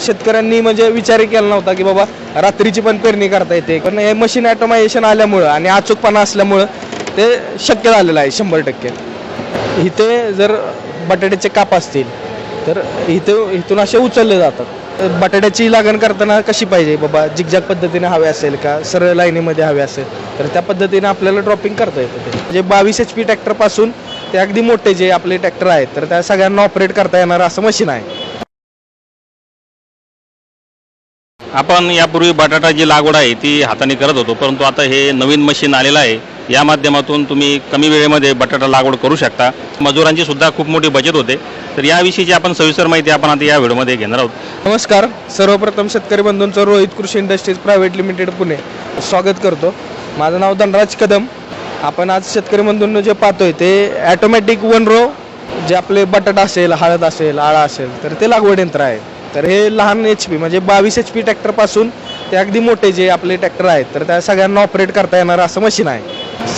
शेतकऱ्यांनी म्हणजे विचारही केला नव्हता की बाबा रात्रीची पण पेरणी करता येते. पण हे मशीन ॲटोमायझेशन आल्यामुळं आणि अचूकपणा असल्यामुळं ते शक्य झालेलं आहे शंभर टक्के. इथे जर बटाट्याचे काप असतील तर इथे इथून असे उचलले जातात. बटाट्याची लागण करताना कशी पाहिजे? बाबा जिगजाग पद्धतीने हवे असेल का? सरळ लाईनीमध्ये हवे असेल तर त्या पद्धतीने आपल्याला ड्रॉपिंग करता येतं ते. म्हणजे बावीस एच पी ट्रॅक्टरपासून ते अगदी मोठे जे आपले ट्रॅक्टर आहेत तर त्या सगळ्यांना ऑपरेट करता येणारं असं मशीन आहे. आपण यापूर्वी बटाटा जी लागवड आहे ती हाताने करत होतो परंतु आता हे नवीन मशीन आलेलं आहे. या माध्यमातून तुम्ही कमी वेळेमध्ये बटाटा लागवड करू शकता. मजुरांची सुद्धा खूप मोठी बचत होते. तर याविषयीची आपण सविस्तर माहिती आपण आता या व्हिडिओमध्ये घेणार आहोत. नमस्कार. सर्वप्रथम शेतकरी बंधूंचं रोहित कृषी इंडस्ट्रीज प्रायव्हेट लिमिटेड पुणे. स्वागत करतो. माझं नाव धनराज कदम. आपण आज शेतकरी बंधूंना जे पाहतोय ते ॲटोमॅटिक वन रो जे आपले बटाटा असेल हळद असेल आळा असेल तर ते लागवड यंत्र आहे. तर हे लहान एच पी म्हणजे बावीस एच पी ट्रॅक्टरपासून ते अगदी मोठे जे आपले ट्रॅक्टर आहेत तर त्या सगळ्यांना ऑपरेट करता येणार असं मशीन आहे.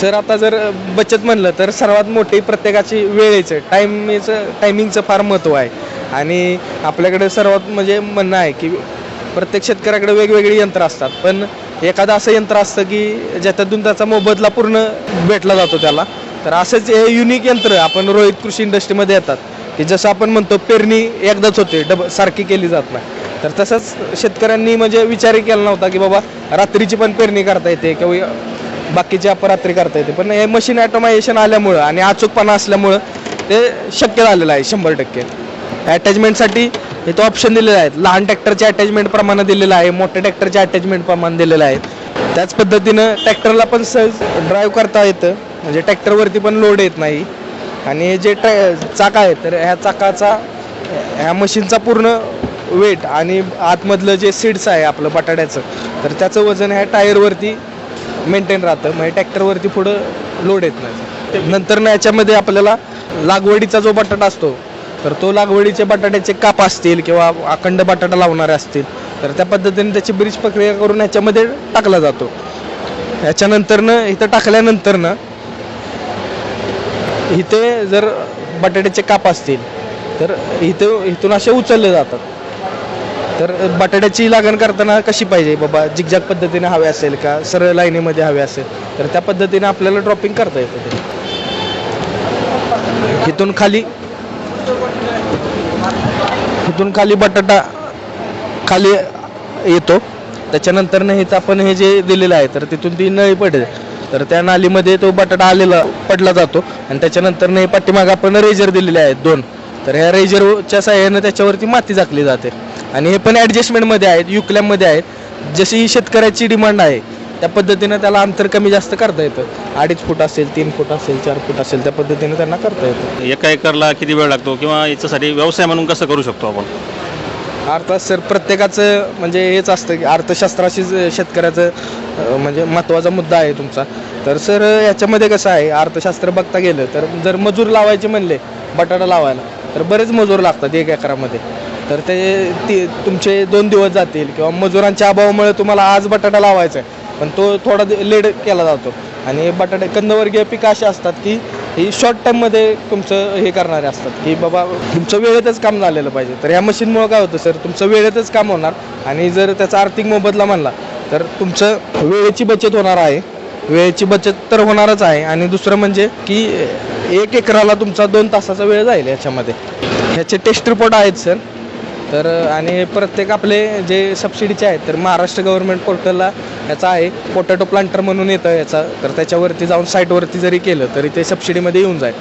सर आता जर बचत म्हणलं तर सर्वात मोठी प्रत्येकाची वेळेचं टायमिंगचं टायमिंगचं फार महत्त्व आहे. आणि आपल्याकडे सर्वात म्हणजे म्हणणं आहे की प्रत्येक शेतकऱ्याकडे वेगवेगळी यंत्र असतात. पण एखादं असं यंत्र असतं की ज्याच्यातून त्याचा मोबदला पूर्ण भेटला जातो त्याला. तर असंच हे युनिक यंत्र आपण रोहित कृषी इंडस्ट्रीमध्ये येतात. की जसं आपण म्हणतो पेरणी एकदाच होते डब सारखी केली जात नाही. तर तसंच शेतकऱ्यांनी म्हणजे विचारही केला नव्हता की बाबा रात्रीची पण पेरणी करता येते किंवा बाकीची अपरात्री करता येते. पण हे मशीन ॲटोमायझेशन आल्यामुळं आणि अचूकपणा असल्यामुळं ते शक्य झालेलं आहे शंभर टक्के. अटॅचमेंटसाठी इथं ऑप्शन दिलेले आहेत. लहान ट्रॅक्टरचे अटॅचमेंट प्रमाणे दिलेलं आहे मोठ्या ट्रॅक्टरचे अटॅचमेंट प्रमाण दिलेलं आहे. त्याच पद्धतीनं ट्रॅक्टरला पण सहज ड्राईव्ह करता येतं. म्हणजे ट्रॅक्टरवरती पण लोड येत नाही. आणि जे ट्रॅ चाक आहे तर ह्या चाकाचा ह्या मशीनचा पूर्ण वेट आणि आतमधलं जे सीड्स आहे आपलं बटाट्याचं तर त्याचं वजन ह्या टायरवरती मेंटेन राहतं. म्हणजे ट्रॅक्टरवरती पुढं लोड येत नाही. नंतर ना याच्यामध्ये आपल्याला लागवडीचा जो बटाटा असतो तर तो लागवडीचे बटाट्याचे काप असतील किंवा अखंड बटाटा लावणारे असतील तर त्या पद्धतीने त्याची ब्रिज प्रक्रिया करून ह्याच्यामध्ये टाकला जातो. ह्याच्यानंतरनं इथं टाकल्यानंतरनं इथे जर बटाट्याचे काप असतील तर इथे इथून असे उचलले जातात. तर बटाट्याची लागण करताना कशी पाहिजे? बाबा जिगजाग पद्धतीने हवे असेल का? सरळ लाईनीमध्ये हवे असेल तर त्या पद्धतीने आपल्याला ड्रॉपिंग करता येतं ते. इथून खाली इथून खाली बटाटा खाली येतो. त्याच्यानंतर हे आपण हे जे दिलेलं आहे तर तिथून ती नळी पडेल तर त्या नालीमध्ये तो बटाटा आलेला पडला जातो. आणि त्याच्यानंतर हे पाठीमाग आपण रेजर दिलेले आहेत दोन. तर ह्या रेजरच्या साह्यानं त्याच्यावरती माती झाकली जाते. आणि हे पण ॲडजस्टमेंटमध्ये आहेत युक्लॅममध्ये आहेत. जशी ही शेतकऱ्याची डिमांड आहे त्या पद्धतीनं त्याला अंतर कमी जास्त करता येतं. अडीच फूट असेल तीन फूट असेल चार फूट असेल त्या पद्धतीने त्यांना करता येतं. एका एकरला किती वेळ लागतो किंवा याच्यासाठी व्यवसाय म्हणून कसं करू शकतो आपण? अर्थात सर प्रत्येकाचं म्हणजे हेच असतं की अर्थशास्त्राशी शेतकऱ्याचं म्हणजे महत्त्वाचा मुद्दा आहे तुमचा. तर सर याच्यामध्ये कसं आहे अर्थशास्त्र बघता गेलं तर जर मजूर लावायचे म्हणले बटाटा लावायला तर बरेच मजूर लागतात एक एकरामध्ये. तर ते ती तुमचे दोन दिवस जातील किंवा मजुरांच्या अभावामुळे तुम्हाला आज बटाटा लावायचा आहे पण तो थोडा लेड केला जातो. आणि बटाटे कंदवर्गीय पिकं अशी असतात की ही शॉर्ट टाईममध्ये तुमचं हे करणारे असतात की बाबा तुमचं वेळेतच काम झालेलं पाहिजे. तर ह्या मशीनमुळं काय होतं सर तुमचं वेळेतच काम होणार. आणि जर त्याचा आर्थिक मोबदला म्हणला तर तुमचं वेळेची बचत होणार आहे. वेळेची बचत तर होणारच आहे. आणि दुसरं म्हणजे की एक एकराला तुमचा दोन तासाचा वेळ जाईल याच्यामध्ये. ह्याचे टेस्ट रिपोर्ट आहेत सर तर आणि प्रत्येक आपले जे सबसिडीचे आहेत तर महाराष्ट्र गव्हर्नमेंट पोर्टलला याचा आहे. पोटॅटो प्लांटर म्हणून येतं याचा. तर त्याच्यावरती जाऊन साईटवरती जरी केलं तरी ते सबसिडीमध्ये येऊन जाईल.